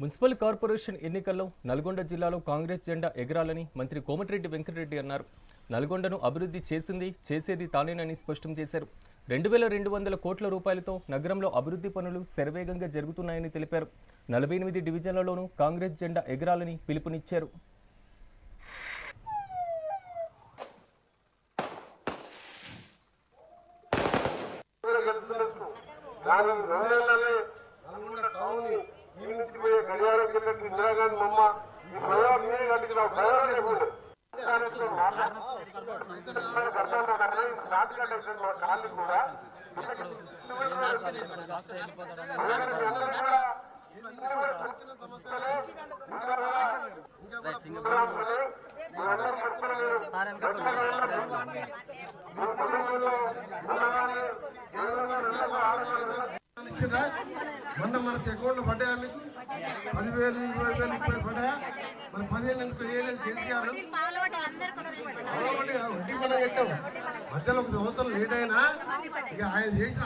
Municipal corporation ఎన్నికల్లో నల్గొండ జిల్లాలో కాంగ్రెస్ జెండా ఎగరాలని మంత్రి కోమటిరెడ్డి వెంకటరెడ్డి అన్నారు. నల్గొండను అభివృద్ధి చేసింది చేసేది తానేనని స్పష్టం చేశారు. రెండు వేల రెండు వందల కోట్ల రూపాయలతో నగరంలో అభివృద్ధి పనులు శరవేగంగా జరుగుతున్నాయని తెలిపారు. నలభై ఎనిమిది డివిజన్లలోనూ కాంగ్రెస్ జెండా ఎగరాలని పిలుపునిచ్చారు. దాని రెండేళ్ళనే నల్గొండ టౌన్ ఈ నుంచి పోయే గడియారం ఇందిరాగాంధీ మమ్మ ఈ ప్రయోగం మీద కట్టించిన ప్రయోగం లేకుండా స్టార్ట్ కాళ్ళు కూడా ఇచ్చిందా? మొన్న మనకి అకౌంట్లో పడ్డాయా మీకు? పదివేలు ఇరవై వేలు ముప్పై పడ్డాయా? మరి పదిహేను ఎందుకు వేయలేదు కేసీఆర్? వడ్డీ మనం కట్టాం మధ్యలో ఒక సంవత్సరం లేట్ అయినా ఇక ఆయన చేసిన